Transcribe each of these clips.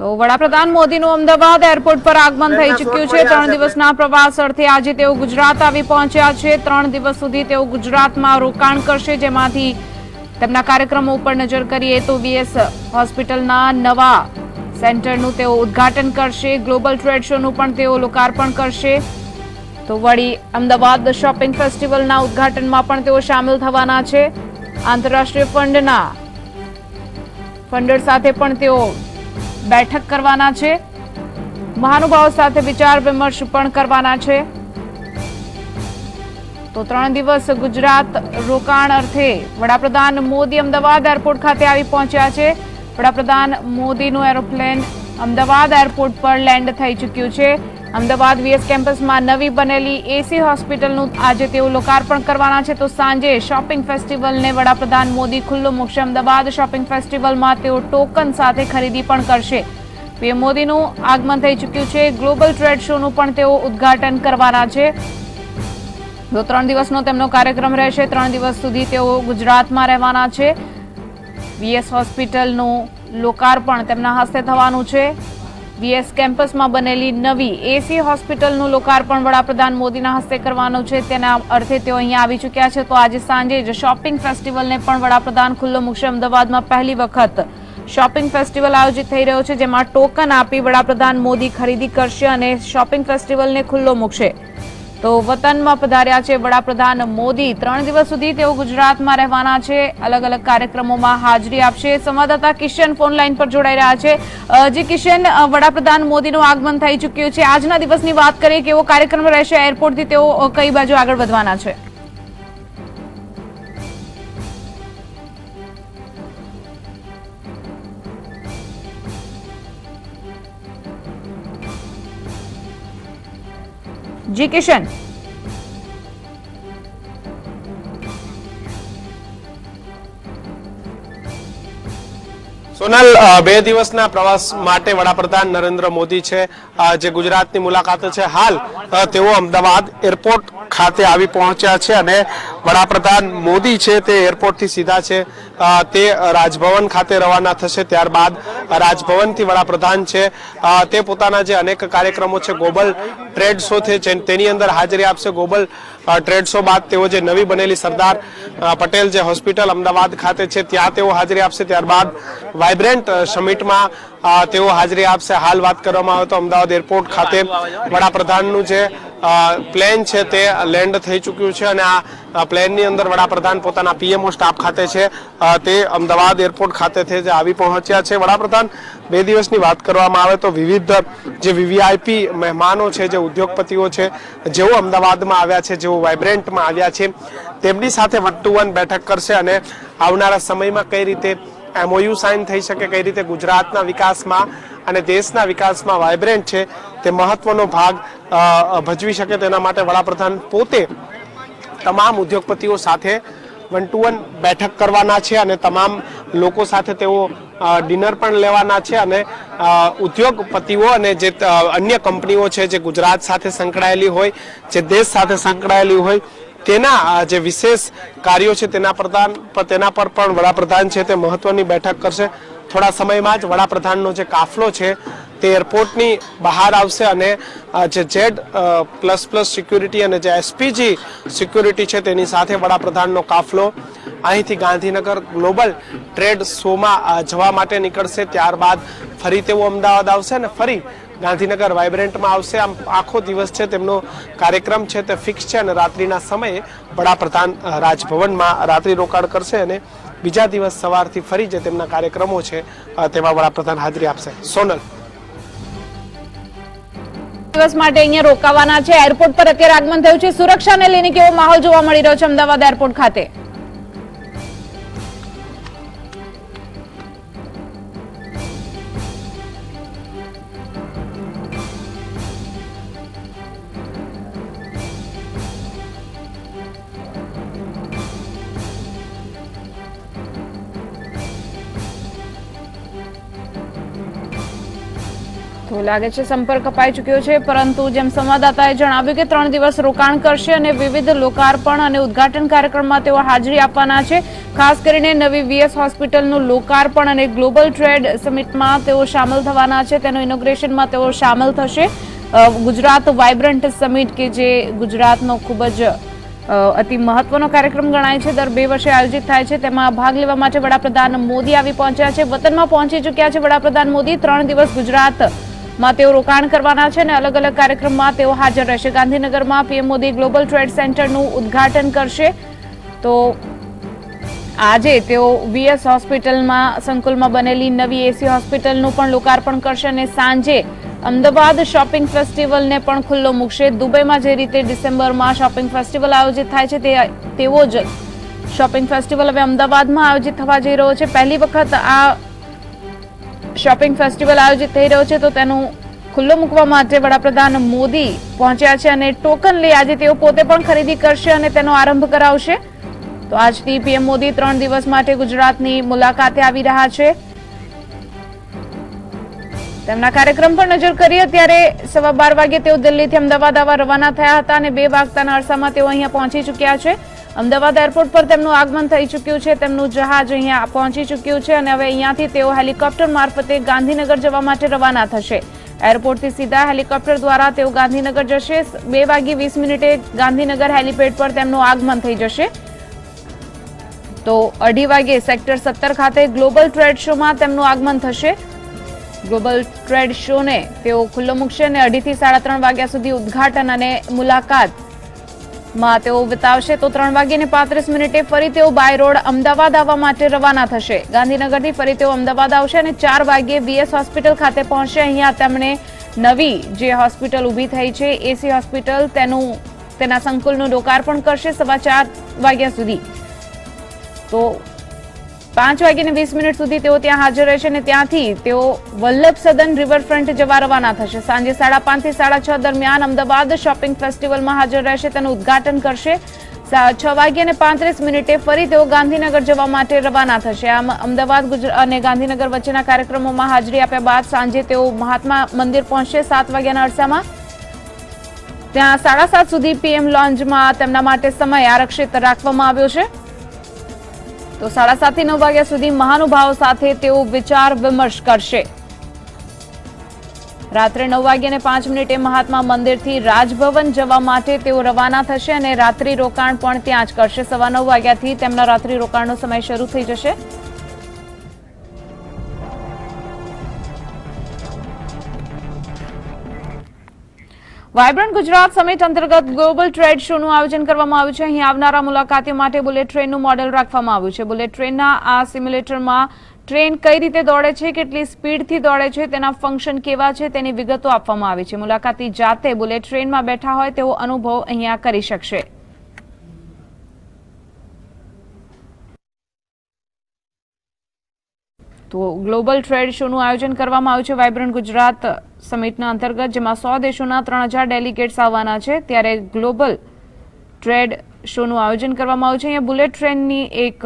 તો વડાપ્રધાન મોદીનું અમદાવાદ એરપોર્ટ પર આગમન થઈ ચૂક્યું છે. ત્રણ દિવસના પ્રવાસ અર્થે આજે તેઓ ગુજરાત આવી પહોંચ્યા છે. ત્રણ દિવસ સુધી તેઓ ગુજરાતમાં રોકાણ કરશે. જેમાંથી તેમના કાર્યક્રમો ઉપર નજર કરીએ તો વીએસ હોસ્પિટલના નવા સેન્ટરનું તેઓ ઉદ્ઘાટન કરશે. ગ્લોબલ ટ્રેડ શોનું પણ તેઓ લોકાર્પણ કરશે. તો વળી અમદાવાદ શોપિંગ ફેસ્ટિવલના ઉદ્ઘાટનમાં પણ તેઓ સામેલ થવાના છે. આંતરરાષ્ટ્રીય ફંડના ફંડર સાથે પણ તેઓ બેઠક કરવાના છે. મહાનુભાવો સાથે વિચાર વિમર્શ પણ કરવાના છે. તો ત્રણ દિવસ ગુજરાત રોકાણ અર્થે વડાપ્રધાન મોદી અમદાવાદ એરપોર્ટ ખાતે આવી પહોંચ્યા છે. વડાપ્રધાન મોદીનું એરોપ્લેન અમદાવાદ એરપોર્ટ પર લેન્ડ થઈ ચૂક્યું છે. અમદાવાદ વીએસ કેમ્પસમાં નવી બનેલી એસી હોસ્પિટલનું આજે તેઓ લોકાર્પણ કરવાના છે. તો સાંજે શોપિંગ ફેસ્ટિવલને વડાપ્રધાન મોદી ખુલ્લો મૂકશે અમદાવાદ શોપિંગ ફેસ્ટિવલમાં તેઓ ટોકન સાથે ખરીદી પણ કરશે. પીએમ મોદીનું આગમન થઈ ચૂક્યું છે. ગ્લોબલ ટ્રેડ શોનું પણ તેઓ ઉદ્ઘાટન કરવાના છે. તો ત્રણ દિવસનો તેમનો કાર્યક્રમ રહેશે, ત્રણ દિવસ સુધી તેઓ ગુજરાતમાં રહેવાના છે. વીએસ હોસ્પિટલનું લોકાર્પણ તેમના હસ્તે થવાનું છે. વીએસ કેમ્પસમાં બનેલી નવી એસી હોસ્પિટલનું લોકાર્પણ વડાપ્રધાન મોદીના હસ્તે કરવાનું છે. તેના અર્થે તેઓ અહીંયા આવી ચૂક્યા છે. તો આજે સાંજે જ શોપિંગ ફેસ્ટિવલને પણ વડાપ્રધાન ખુલ્લો મૂકશે અમદાવાદમાં પહેલી વખત. શોપિંગ ફેસ્ટિવલ આયોજિત થઈ રહ્યો છે, જેમાં ટોકન આપી વડાપ્રધાન મોદી ખરીદી કરશે અને શોપિંગ ફેસ્ટિવલને ખુલ્લો મૂકશે તો વતનમાં પધાર્યા છે વડાપ્રધાન મોદી. ત્રણ દિવસ સુધી તેઓ ગુજરાતમાં રહેવાના છે. અલગ અલગ કાર્યક્રમોમાં હાજરી આપશે. સંવાદદાતા કિશન ફોન લાઈન પર જોડાઈ રહ્યા છે. જી કિશન વડાપ્રધાન મોદીનું આગમન થઈ ચૂક્યું છે. આજના દિવસની વાત કરીએ, કેવો કાર્યક્રમ રહેશે? એરપોર્ટથી તેઓ કઈ બાજુ આગળ વધવાના છે? જી, કિશન. સોનલ બે દિવસના પ્રવાસ માટે વડાપ્રધાન નરેન્દ્ર મોદી છે. જે ગુજરાતની મુલાકાતે છે. હાલ તેઓ અમદાવાદ એરપોર્ટ ખાતે આવી પહોંચ્યા છે અને વડાપ્રધાન મોદી છે તે એરપોર્ટથી સીધા છે. તે રાજભવન ખાતે રવાના થશે. ત્યારબાદ રાજભવનથી વડાપ્રધાન છે. તે પોતાના જે અનેક કાર્યક્રમો છે, ગ્લોબલ ટ્રેડ શો છે તેની અંદર હાજરી આપશે. ગ્લોબલ ટ્રેડ શો બાદ તેઓ જે નવી બનેલી સરદાર પટેલ જે હોસ્પિટલ અમદાવાદ ખાતે છે, ત્યાં તેઓ હાજરી આપશે. ત્યારબાદ વાઇબ્રન્ટ સમિટમાં તેઓ હાજરી આપશે. હાલ વાત કરવામાં આવે તો અમદાવાદ એરપોર્ટ ખાતે વડાપ્રધાનનું જે પ્લેન છે તે લેન્ડ થઈ ચૂક્યું છે અને આ પ્લેનની અંદર વડાપ્રધાન પોતાના પીએમઓ સ્ટાફ ખાતે છે. તે અમદાવાદ એરપોર્ટ ખાતેથી જે આવી પહોંચ્યા છે. વડાપ્રધાન, બે દિવસની વાત કરવામાં આવે તો વિવિધ જે વીવીઆઈપી મહેમાનો છે, જે ઉદ્યોગપતિઓ છે, જેઓ અમદાવાદમાં આવ્યા છે, જેઓ વાઇબ્રન્ટમાં આવ્યા છે, તેમની સાથે વન ટુ વન બેઠક કરશે અને આવનારા સમયમાં કઈ રીતે એમઓયુ સાઇન થઈ શકે કઈ રીતે ગુજરાતના વિકાસમાં અને દેશના વિકાસમાં વાઇબ્રન્ટ છે તે મહત્વનો ભાગ ભજવી શકે તેના માટે વડાપ્રધાન પોતે તમામ ઉદ્યોગપતિઓ સાથે વન ટુ વન બેઠક કરવાના છે અને તમામ લોકો સાથે તેઓ ડિનર પણ લેવાના છે અને ઉદ્યોગપતિઓ અને જે અન્ય કંપનીઓ છે જે ગુજરાત સાથે સંકળાયેલી હોય, જે દેશ સાથે સંકળાયેલી હોય તેના જે વિશેષ કાર્યો છે તેના પ્રધાન તેના પર પણ વડાપ્રધાન છે તે મહત્વની બેઠક કરશે. થોડા સમયમાં જ વડાપ્રધાનનો જે કાફલો છે તે એરપોર્ટની બહાર આવશે અને જે જેડ પ્લસ પ્લસ સિક્યુરિટી અને જે એસપીજી સિક્યુરિટી છે તેની સાથે વડાપ્રધાનનો કાફલો. અહીંથી ગાંધીનગર ગ્લોબલ ટ્રેડ શોમાં જવા માટે નીકળશે. ત્યારબાદ ફરી તેઓ અમદાવાદ આવશે અને ફરી ગાંધીનગર વાઇબ્રન્ટમાં આવશે. આમ આખો દિવસ છે તેમનો કાર્યક્રમ છે તે ફિક્સ છે અને રાત્રિના સમયે વડાપ્રધાન રાજભવનમાં રાત્રિ રોકાણ કરશે અને બીજા દિવસ સવારથી ફરી જે તેમના કાર્યક્રમો છે તેમાં વડાપ્રધાન હાજરી આપશે. સોનલ. દિવસ માટે અહીંયા રોકાવાના છે. એરપોર્ટ પર અત્યારે આગમન થયું છે. સુરક્ષાને લઈને કેવો માહોલ જોવા મળી રહ્યો છે અમદાવાદ એરપોર્ટ ખાતે? લાગે છે, સંપર્ક કપાઈ ચૂક્યો છે, પરંતુ જેમ સંવાદદાતાએ જણાવ્યું કે ત્રણ દિવસ રોકાણ કરશે અને વિવિધ લોકાર્પણ અને ઉદ્ઘાટન કાર્યક્રમમાં તેઓ હાજરી આપવાના છે. ખાસ કરીને નવી વીએસ હોસ્પિટલનું લોકાર્પણ અને ગ્લોબલ ટ્રેડ સમિટમાં તેઓ સામેલ થવાના છે. તેનું ઇનોગ્રેશનમાં તેઓ સામેલ થશે. ગુજરાત વાઇબ્રન્ટ સમિટ કે જે ગુજરાતનો ખૂબ જ અતિ મહત્વનો કાર્યક્રમ ગણાય છે, દર બે વર્ષે આયોજિત થાય છે. તેમાં ભાગ લેવા માટે વડાપ્રધાન મોદી આવી પહોંચ્યા છે. વતનમાં પહોંચી ચૂક્યા છે વડાપ્રધાન મોદી. ત્રણ દિવસ ગુજરાતમાં તેઓ રોકાણ કરવાના છે અને અલગ અલગ કાર્યક્રમમાં તેઓ હાજર રહેશે. ગાંધીનગરમાં પીએમ મોદી ગ્લોબલ ટ્રેડ સેન્ટરનું ઉદ્ઘાટન કરશે. તો આજે તેઓ વીએસ હોસ્પિટલમાં, સંકુલમાં બનેલી નવી એસી હોસ્પિટલનું પણ લોકાર્પણ કરશે અને સાંજે અમદાવાદ શોપિંગ ફેસ્ટિવલને પણ ખુલ્લો મૂકશે. દુબઈમાં જે રીતે ડિસેમ્બરમાં શોપિંગ ફેસ્ટિવલ આયોજિત થાય છે તે તેવો જ શોપિંગ ફેસ્ટિવલ હવે અમદાવાદમાં આયોજિત થવા જઈ રહ્યો છે. પહેલી વખત આ શોપિંગ ફેસ્ટિવલ આયોજિત થઈ રહ્યો છે, તો તેનું ખુલ્લો મૂકવા માટે વડાપ્રધાન મોદી પહોંચ્યા છે અને ટોકન લઈ આજે તેઓ પોતે પણ ખરીદી કરશે અને તેનો આરંભ કરાવશે. તો આજથી પીએમ મોદી ત્રણ દિવસ માટે ગુજરાતની મુલાકાતે આવી રહ્યા છે. તેમના કાર્યક્રમ પર નજર કરીએ, ત્યારે સવા બાર વાગે તેઓ દિલ્હીથી અમદાવાદ આવવા રવાના થયા હતા અને બે વાગતાના અરસામાં તેઓ અહીંયા પહોંચી ચૂક્યા છે. અમદાવાદ એરપોર્ટ પર તેમનું આગમન થઈ ચૂક્યું છે. તેમનું જહાજ અહીંયા પહોંચી ચૂક્યું છે અને હવે અહીંયાથી તેઓ હેલિકોપ્ટર મારફતે ગાંધીનગર જવા માટે રવાના થશે. એરપોર્ટથી સીધા હેલિકોપ્ટર દ્વારા તેઓ ગાંધીનગર જશે. બે વાગી વીસ મિનિટે ગાંધીનગર હેલિપેડ પર તેમનું આગમન થઈ જશે. તો અઢી વાગે સેક્ટર સત્તર ખાતે ગ્લોબલ ટ્રેડ શોમાં તેમનું આગમન થશે. ગ્લોબલ ટ્રેડ શોને તેઓ ખુલ્લો મૂકશે અને અઢીથી સાડા ત્રણ વાગ્યા સુધી ઉદ્ઘાટન અને મુલાકાત માં તેઓ વિતાવશે તો ત્રણ વાગ્યે પાંત્રીસ મિનિટે ફરી તેઓ બાય રોડ અમદાવાદ આવવા માટે રવાના થશે. ગાંધીનગરથી ફરી તેઓ અમદાવાદ આવશે અને ચાર વાગ્યે વીએસ હોસ્પિટલ ખાતે પહોંચશે. અહીંયા તેમણે નવી જે હોસ્પિટલ ઊભી થઈ છે એસી હોસ્પિટલ, તેનું, તેના સંકુલનું લોકાર્પણ કરશે સવા ચાર વાગ્યા સુધી. તો પાંચ વાગ્યાને વીસ મિનિટ સુધી તેઓ ત્યાં હાજર રહેશે અને ત્યાંથી તેઓ વલ્લભ સદન રિવરફ્રન્ટ જવા રવાના થશે. સાંજે સાડા પાંચથી સાડા છ દરમિયાન અમદાવાદ શોપિંગ ફેસ્ટિવલમાં હાજર રહેશે, તેનું ઉદ્ઘાટન કરશે. છ વાગ્યાને પાંત્રીસ મિનિટે ફરી તેઓ ગાંધીનગર જવા માટે રવાના થશે. આમ અમદાવાદ અને ગાંધીનગર વચ્ચેના કાર્યક્રમોમાં હાજરી આપ્યા બાદ સાંજે તેઓ મહાત્મા મંદિર પહોંચશે સાત વાગ્યાના અરસામાં. ત્યાં સાડા સાત સુધી પીએમ લોન્જમાં તેમના માટે સમય આરક્ષિત રાખવામાં આવ્યો છે. તો સાડા સાતથી નવ વાગ્યા સુધી મહાનુભાવો સાથે તેઓ વિચાર વિમર્શ કરશે. રાત્રે નવ વાગ્યાને પાંચ મિનિટે મહાત્મા મંદિરથી રાજભવન જવા માટે તેઓ રવાના થશે અને રાત્રિ રોકાણ પણ ત્યાં જ કરશે. સવા નવ વાગ્યાથી તેમના રાત્રિ રોકાણનો સમય શરૂ થઈ જશે. વાયબ્રન્ટ ગુજરાત સમિટ અંતર્ગત ગ્લોબલ ટ્રેડ શોનું આયોજન કરવામાં આવ્યું છે. અહીં આવનારા મુલાકાતીઓ માટે બુલેટ ટ્રેનનું મોડેલ રાખવામાં આવ્યું છે. બુલેટ ટ્રેનના આ સિમ્યુલેટરમાં ટ્રેન કઈ રીતે દોડે છે, કેટલી સ્પીડથી દોડે છે, તેના ફંક્શન કેવા છે, તેની વિગતો આપવામાં આવી છે. મુલાકાતી જાતે બુલેટ ટ્રેનમાં બેઠા હોય તેવો અનુભવ અહીંયા કરી શકશે. તો ગ્લોબલ ટ્રેડ શોનું આયોજન કરવામાં આવ્યું છે. વાયબ્રન્ટ ગુજરાત સમિટના અંતર્ગત, જેમાં સો દેશોના ત્રણ હજાર ડેલિગેટ્સ આવવાના છે, ત્યારે ગ્લોબલ ટ્રેડ શોનું આયોજન કરવામાં આવ્યું છે. અહીંયા બુલેટ ટ્રેનની એક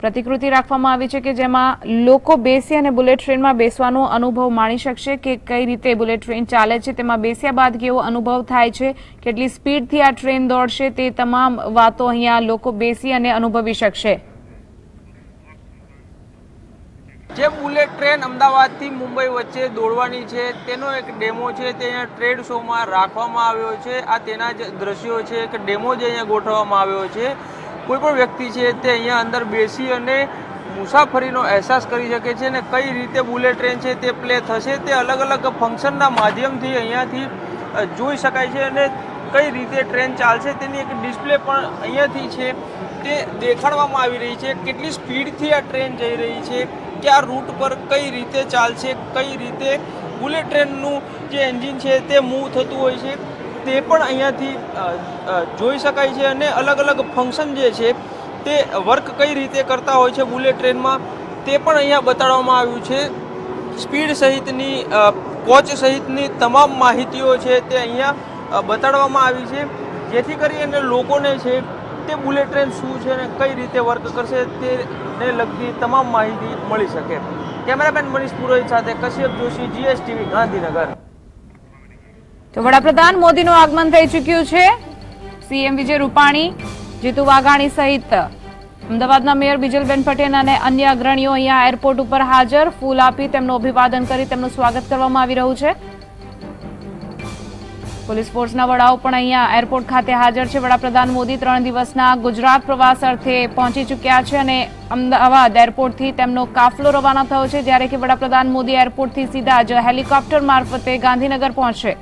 પ્રતિકૃતિ રાખવામાં આવી છે કે જેમાં લોકો બેસી અને બુલેટ ટ્રેનમાં બેસવાનો અનુભવ માણી શકશે કે કઈ રીતે બુલેટ ટ્રેન ચાલે છે. તેમાં બેસ્યા બાદ કેવો અનુભવ થાય છે, કેટલી સ્પીડથી આ ટ્રેન દોડશે, તે તમામ વાતો અહીંયા લોકો બેસી અને અનુભવી શકશે. જે બુલેટ ટ્રેન અમદાવાદથી મુંબઈ વચ્ચે દોડવાની છે, તેનો એક ડેમો છે, તે અહીંયા ટ્રેડ શોમાં રાખવામાં આવ્યો છે. આ તેના જ દ્રશ્યો છે, એક ડેમો જે અહીંયા ગોઠવવામાં આવ્યો છે. કોઈ પણ વ્યક્તિ છે, તે અહીંયા અંદર બેસી અને મુસાફરીનો અહેસાસ કરી શકે છે અને કઈ રીતે બુલેટ ટ્રેન છે, તે પ્લે થશે, તે અલગ અલગ ફંક્શનના માધ્યમથી અહીંયાથી જોઈ શકાય છે અને કઈ રીતે ટ્રેન ચાલશે તેની એક ડિસ્પ્લે પણ અહીંયાથી છે, તે દેખાડવામાં આવી રહી છે. કેટલી સ્પીડથી આ ટ્રેન જઈ રહી છે કયા રૂટ પર કઈ રીતે ચાલશે, કઈ રીતે બુલેટ ટ્રેનનું જે એન્જિન છે તે મૂવ થતું હોય છે, તે પણ અહીંયાથી જોઈ શકાય છે અને અલગ અલગ ફંક્શન જે છે તે વર્ક કઈ રીતે કરતા હોય છે બુલેટ ટ્રેનમાં, તે પણ અહીંયા બતાડવામાં આવ્યું છે. સ્પીડ સહિતની કોચ સહિતની તમામ માહિતીઓ છે તે અહીંયા બતાડવામાં આવી છે. જેથી કરીને લોકોને છે તે બુલેટ ટ્રેન શું છે અને કઈ રીતે વર્ક કરશે તેને લગતી તમામ માહિતી મળી શકે. કેમેરામેન મનીષ પુરોહિત સાથે કશ્યપ જોશી જીએસટીવી ગાંધીનગર. તો વડાપ્રધાન મોદીનું આગમન થઈ ચૂક્યું છે. સીએમ વિજય રૂપાણી, જીતુ વાઘાણી સહિત અમદાવાદના મેયર બિજલબેન પટેલ અને અન્ય અગ્રણીઓ અહીંયા એરપોર્ટ ઉપર હાજર. ફૂલ આપી તેમનું અભિવાદન કરી તેમનું સ્વાગત કરવામાં આવી રહ્યું છે. પોલીસ ફોર્સના વડાઓ પણ અહીંયા એરપોર્ટ ખાતે હાજર છે. વડાપ્રધાન મોદી ત્રણ દિવસના ગુજરાત પ્રવાસ અર્થે પહોંચી ચૂક્યા છે અને અમદાવાદ એરપોર્ટથી તેમનો કાફલો રવાના થયો છે, જ્યારે કે વડાપ્રધાન મોદી એરપોર્ટથી સીધા જ હેલિકોપ્ટર મારફતે ગાંધીનગર પહોંચશે.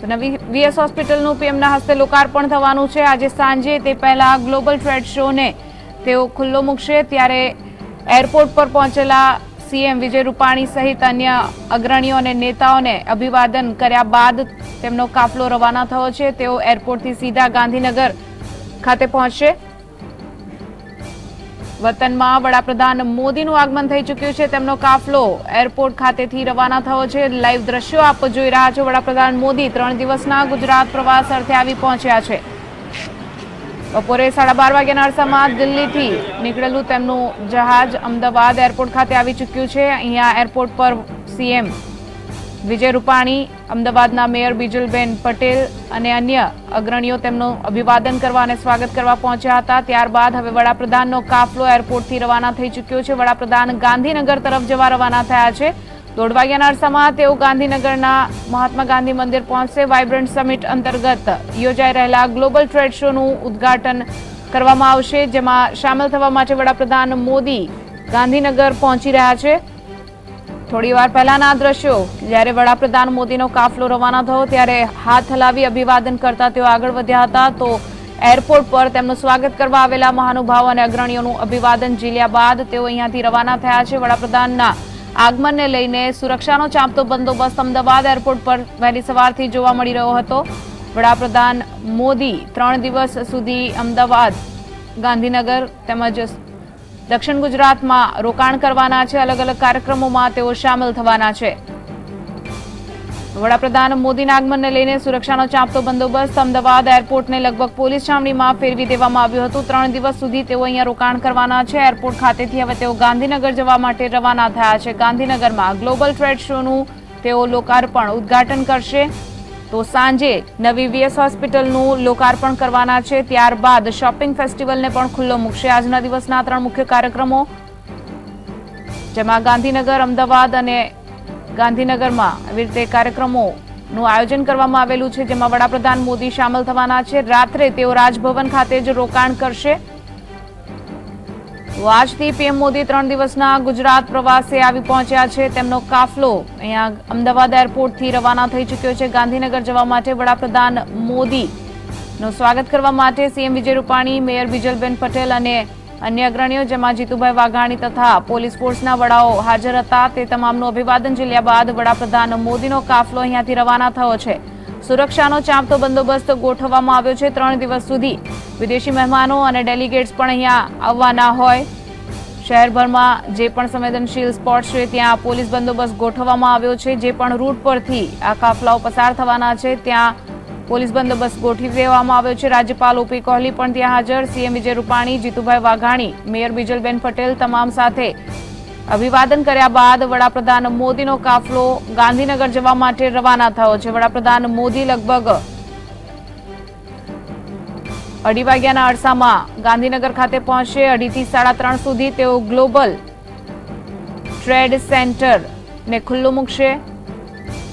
તો નવી વીએસ હોસ્પિટલનું પીએમના હસ્તે લોકાર્પણ થવાનું છે. આજે સાંજે તે પહેલા ગ્લોબલ ટ્રેડ શોને તેઓ ખુલ્લો મૂકશે, ત્યારે એરપોર્ટ પર પહોંચેલા સીએમ વિજય રૂપાણી સહિત અન્ય અગ્રણીઓ અને નેતાઓને અભિવાદન કર્યા બાદ તેમનો કાફલો રવાના થયો છે. તેઓ એરપોર્ટથી સીધા ગાંધીનગર ખાતે પહોંચશે. વતનમાં વડાપ્રધાન મોદીનું આગમન થઈ ચૂક્યું છે. તેમનો કાફલો એરપોર્ટ ખાતેથી રવાના થયો છે. લાઈવ દ્રશ્યો આપ જોઈ રહ્યા છો. વડાપ્રધાન મોદી ત્રણ દિવસના ગુજરાત પ્રવાસ અર્થે આવી પહોંચ્યા છે. બપોરે સાડા બાર વાગ્યાના અરસામાં દિલ્હીથી નીકળેલું તેમનું જહાજ અમદાવાદ એરપોર્ટ ખાતે આવી ચૂક્યું છે. અહીંયા એરપોર્ટ પર સીએમ વિજય રૂપાણી, અમદાવાદના મેયર બીજલબેન પટેલ અને અન્ય અગ્રણીઓ તેમનું અભિવાદન કરવા અને સ્વાગત કરવા પહોંચ્યા હતા. ત્યારબાદ હવે વડાપ્રધાનનો કાફલો એરપોર્ટથી રવાના થઈ ચૂક્યો છે. વડાપ્રધાન ગાંધીનગર તરફ જવા રવાના થયા છે. દોઢ વાગ્યાના તેઓ ગાંધીનગરના મહાત્મા ગાંધી મંદિર પહોંચશે. વાઇબ્રન્ટ સમિટ અંતર્ગત યોજાઈ રહેલા ગ્લોબલ ટ્રેડ શોનું ઉદ્ઘાટન કરવામાં આવશે, જેમાં સામેલ થવા માટે વડાપ્રધાન મોદી ગાંધીનગર પહોંચી રહ્યા છે. થોડી વાર પહેલાના દ્રશ્યો, જ્યારે વડાપ્રધાન મોદીનો કાફલો રવાના થયો, ત્યારે હાથ હલાવી અભિવાદન કરતા તેઓ આગળ વધ્યા હતા, તો એરપોર્ટ પર તેમનું સ્વાગત કરવા આવેલા મહાનુભાવો અને અગ્રણીઓનું અભિવાદન ઝીલ્યા બાદ તેઓ અહીંયાથી રવાના થયા છે. વડાપ્રધાનના આગમનને લઈને સુરક્ષાનો ચાંપતો બંદોબસ્ત અમદાવાદ એરપોર્ટ પર વહેલી સવારથી જોવા મળી રહ્યો હતો. વડાપ્રધાન મોદી ત્રણ દિવસ સુધી અમદાવાદ, ગાંધીનગર તેમજ દક્ષિણ ગુજરાતમાં રોકાણ કરવાના છે. અલગ અલગ કાર્યક્રમોમાં તેઓ સામેલ થવાના છે. વડાપ્રધાન મોદીના આગમનને લઈને સુરક્ષાનો ચાંપતો બંદોબસ્ત અમદાવાદ એરપોર્ટને લગભગ પોલીસ છાવણીમાં ફેરવી દેવામાં આવ્યું હતું. ત્રણ દિવસ સુધી તેઓ અહીંયા રોકાણ કરવાના છે. એરપોર્ટ ખાતેથી હવે તેઓ ગાંધીનગર જવા માટે રવાના થયા છે. ગાંધીનગરમાં ગ્લોબલ ટ્રેડ શોનું તેઓ લોકાર્પણ ઉદ્ઘાટન કરશે. તો સાંજે નવી વીએસ હોસ્પિટલનું લોકાર્પણ કરવાના છે. ત્યારબાદ શોપિંગ ફેસ્ટિવલને પણ ખુલ્લો મૂકશે. આજના દિવસના ત્રણ મુખ્ય કાર્યક્રમો. જેમાં ગાંધીનગર, અમદાવાદ અને ગાંધીનગરમાં આવી રીતે કાર્યક્રમોનું આયોજન કરવામાં આવેલું છે, જેમાં વડાપ્રધાન મોદી સામેલ થવાના છે. રાત્રે તેઓ રાજભવન ખાતે જ રોકાણ કરશે. આજથી પીએમ મોદી ત્રણ દિવસના ગુજરાત પ્રવાસે આવી પહોંચ્યા છે. તેમનો કાફલો અહીંયા અમદાવાદ એરપોર્ટથી રવાના થઈ ચૂક્યો છે. ગાંધીનગર જવા માટે વડાપ્રધાન મોદીનું સ્વાગત કરવા માટે સીએમ વિજય રૂપાણી, મેયર બિજલબેન પટેલ અને અન્ય અગ્રણીઓ જેમાં જીતુભાઈ વાઘાણી તથા પોલીસ ફોર્સના વડાઓ હાજર હતા, તે તમામનું અભિવાદન ઝીલ્યા બાદ વડાપ્રધાન મોદીનો કાફલો અહીંયાથી રવાના થયો છે. સુરક્ષાનો ચાંપતો બંદોબસ્ત ગોઠવવામાં આવ્યો છે ત્રણ દિવસ સુધી. વિદેશી મહેમાનો અને ડેલિગેટ્સ પણ અહીંયા આવવાના હોય. શહેરભરમાં જે પણ સંવેદનશીલ સ્પોટ છે, ત્યાં પોલીસ બંદોબસ્ત ગોઠવવામાં આવ્યો છે. જે પણ રૂટ પરથી આ કાફલાઓ પસાર થવાના છે, ત્યાં પોલીસ બંદોબસ્ત ગોઠવી દેવામાં આવ્યો છે. રાજ્યપાલ ઓપી કોહલી પણ ત્યાં હાજર. સીએમ વિજય રૂપાણી, જીતુભાઈ વાઘાણી, મેયર બિજલબેન પટેલ તમામ સાથે અભિવાદન કર્યા બાદ વડાપ્રધાન મોદીનો કાફલો ગાંધીનગર જવા માટે રવાના થયો છે. વડાપ્રધાન મોદી લગભગ અઢી વાગ્યાના અરસામાં ગાંધીનગર ખાતે પહોંચશે અઢીથી સાડા ત્રણ સુધી તેઓ ગ્લોબલ ટ્રેડ સેન્ટર ને ખુલ્લું મૂકશે.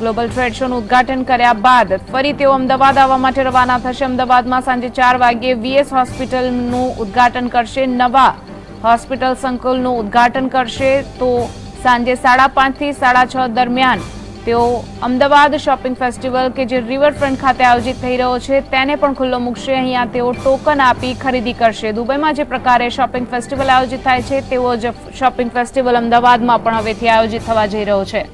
ગ્લોબલ ટ્રેડ શોનું ઉદઘાટન કર્યા બાદ ફરી તેઓ અમદાવાદ આવવા માટે રવાના થશે. અમદાવાદમાં સાંજે ચાર વાગ્યે વીએસ હોસ્પિટલનું ઉદ્ઘાટન કરશે. નવા હોસ્પિટલ સંકુલનું ઉદ્ઘાટન કરશે. તો સાંજે સાડા પાંચથી સાડા છ દરમિયાન તેઓ અમદાવાદ શોપિંગ ફેસ્ટિવલ કે જે રિવરફ્રન્ટ ખાતે આયોજિત થઈ રહ્યો છે, તેને પણ ખુલ્લો મૂકશે. અહીંયા તેઓ ટોકન આપી ખરીદી કરશે. દુબઈમાં જે પ્રકારે શોપિંગ ફેસ્ટિવલ આયોજિત થાય છે તેવો જ શોપિંગ ફેસ્ટિવલ અમદાવાદમાં પણ હવેથી આયોજિત થવા જઈ રહ્યો છે.